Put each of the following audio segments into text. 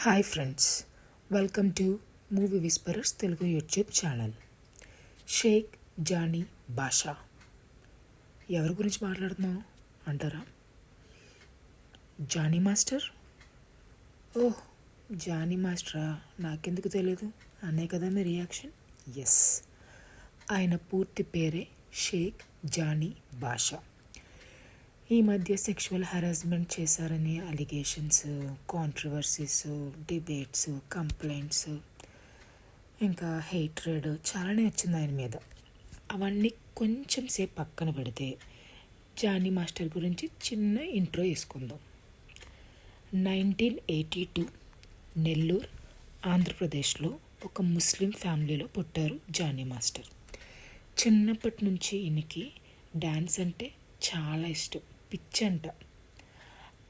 Hi friends welcome to movie whisperers Telugu YouTube channel. Shaik Jani Basha. ఎవరి గురించి మాట్లాడుతున్నావు? అంటారా? జానీ మాస్టర్? ఓహ్ జానీ మాస్టరా? నాకెందుకు తెలియదు అనే కదా మీ రియాక్షన్? ఎస్. ఆయన పూర్తి పేరే షేక్ జానీ బాషా. ఈ మధ్య సెక్షువల్ హరాస్మెంట్ చేశారని అలిగేషన్స్ కాంట్రవర్సీస్ డిబేట్స్ కంప్లైంట్స్ ఇంకా హెయిట్రెడ్ చాలానే వచ్చింది ఆయన మీద. అవన్నీ కొంచెం సేపు పక్కన పెడితే జానీ మాస్టర్ గురించి చిన్న ఇంట్రో వేసుకుందాం. నైన్టీన్ ఎయిటీ టూ నెల్లూరు ఆంధ్రప్రదేశ్లో ఒక ముస్లిం ఫ్యామిలీలో పుట్టారు జానీ మాస్టర్. చిన్నప్పటి నుంచి ఈయనకి డ్యాన్స్ అంటే చాలా ఇష్టం. పిచ్చంట.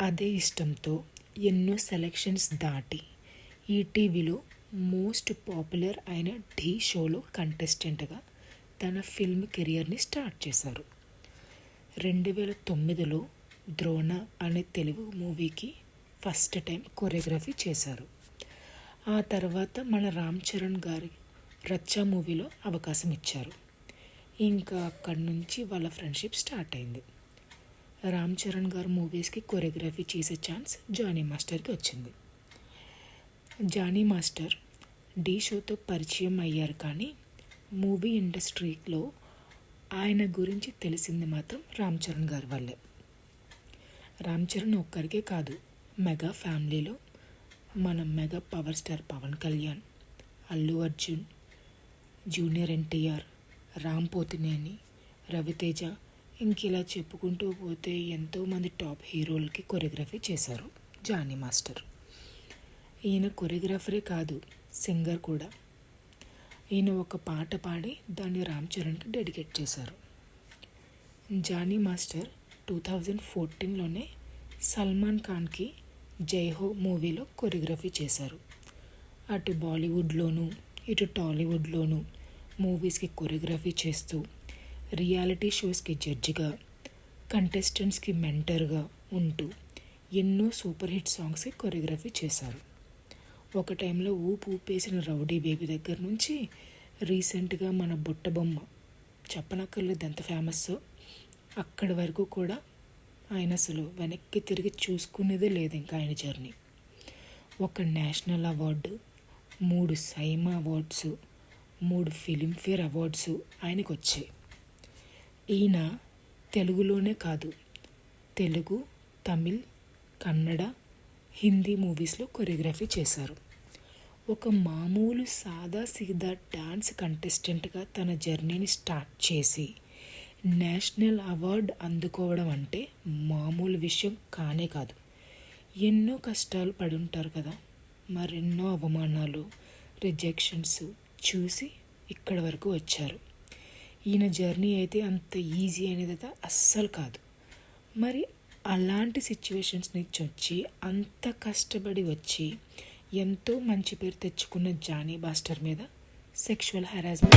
అదే ఇష్టంతో ఎన్నో సెలెక్షన్స్ దాటి ఈటీవీలో మోస్ట్ పాపులర్ అయిన ఢీ షోలో కంటెస్టెంట్గా తన ఫిల్మ్ కెరియర్ని స్టార్ట్ చేశారు. రెండు వేల తొమ్మిదిలో ద్రోణ అనే తెలుగు మూవీకి ఫస్ట్ టైం కొరియోగ్రఫీ చేశారు. ఆ తర్వాత మన రామ్ చరణ్ గారి రచ్చా మూవీలో అవకాశం ఇచ్చారు. ఇంకా అక్కడి నుంచి వాళ్ళ ఫ్రెండ్షిప్ స్టార్ట్ అయింది. రామ్ చరణ్ గారు మూవీస్కి కొరియోగ్రఫీ చేసే ఛాన్స్ జానీ మాస్టర్కి వచ్చింది. జానీ మాస్టర్ డీ షోతో పరిచయం అయ్యారు కానీ మూవీ ఇండస్ట్రీలో ఆయన గురించి తెలిసింది మాత్రం రామ్ చరణ్ గారి వల్లే. రామ్ చరణ్ ఒక్కరికే కాదు మెగా ఫ్యామిలీలో మన mega power star Pawan Kalyan Allu Arjun junior NTR Ram Pothineni Raviteja ఇంక ఇలా చెప్పుకుంటూ పోతే ఎంతోమంది టాప్ హీరోలకి కొరియోగ్రఫీ చేశారు జానీ మాస్టర్. ఈయన కొరియోగ్రాఫరే కాదు సింగర్ కూడా. ఈయన ఒక పాట పాడి దాన్ని రామ్ చరణ్కి డెడికేట్ చేశారు. జానీ మాస్టర్ టూ థౌజండ్ ఫోర్టీన్లోనే సల్మాన్ ఖాన్కి జైహో మూవీలో కొరియోగ్రఫీ చేశారు. అటు బాలీవుడ్లోనూ ఇటు టాలీవుడ్లోనూ మూవీస్కి కొరియోగ్రఫీ చేస్తూ రియాలిటీ షోస్కి జడ్జిగా కంటెస్టెంట్స్కి మెంటర్గా ఉంటూ ఎన్నో సూపర్ హిట్ సాంగ్స్కి కొరియోగ్రఫీ చేశారు. ఒక టైంలో ఊపు ఊపేసిన రౌడీ బేబీ దగ్గర నుంచి రీసెంట్గా మన బుట్ట బొమ్మ చెప్పనక్కర్లేదు ఎంత ఫేమస్ అక్కడి వరకు కూడా ఆయన అసలు వెనక్కి తిరిగి చూసుకునేదే లేదు ఇంకా ఆయన జర్నీ. ఒక నేషనల్ అవార్డు మూడు సైమా అవార్డ్స్ మూడు ఫిలింఫేర్ అవార్డ్స్ ఆయనకు వచ్చాయి ఈయన తెలుగులోనే కాదు. తెలుగు తమిళ్ కన్నడ హిందీ మూవీస్లో కొరియోగ్రఫీ చేశారు. ఒక మామూలు సాదా సీదా డాన్స్ కంటెస్టెంట్గా తన జర్నీని స్టార్ట్ చేసి నేషనల్ అవార్డు అందుకోవడం అంటే మామూలు విషయం కానే కాదు. ఎన్నో కష్టాలు పడి ఉంటారు కదా. మరెన్నో అవమానాలు రిజెక్షన్స్ చూసి ఇక్కడి వరకు వచ్చారు. ఈయన జర్నీ అయితే అంత ఈజీ అనేది అయితే అస్సలు కాదు. మరి అలాంటి సిచ్యువేషన్స్ నుంచి వచ్చి అంత కష్టపడి వచ్చి ఎంతో మంచి పేరు తెచ్చుకున్న జానీ బాస్టర్ మీద సెక్షువల్ హెరాస్మెంట్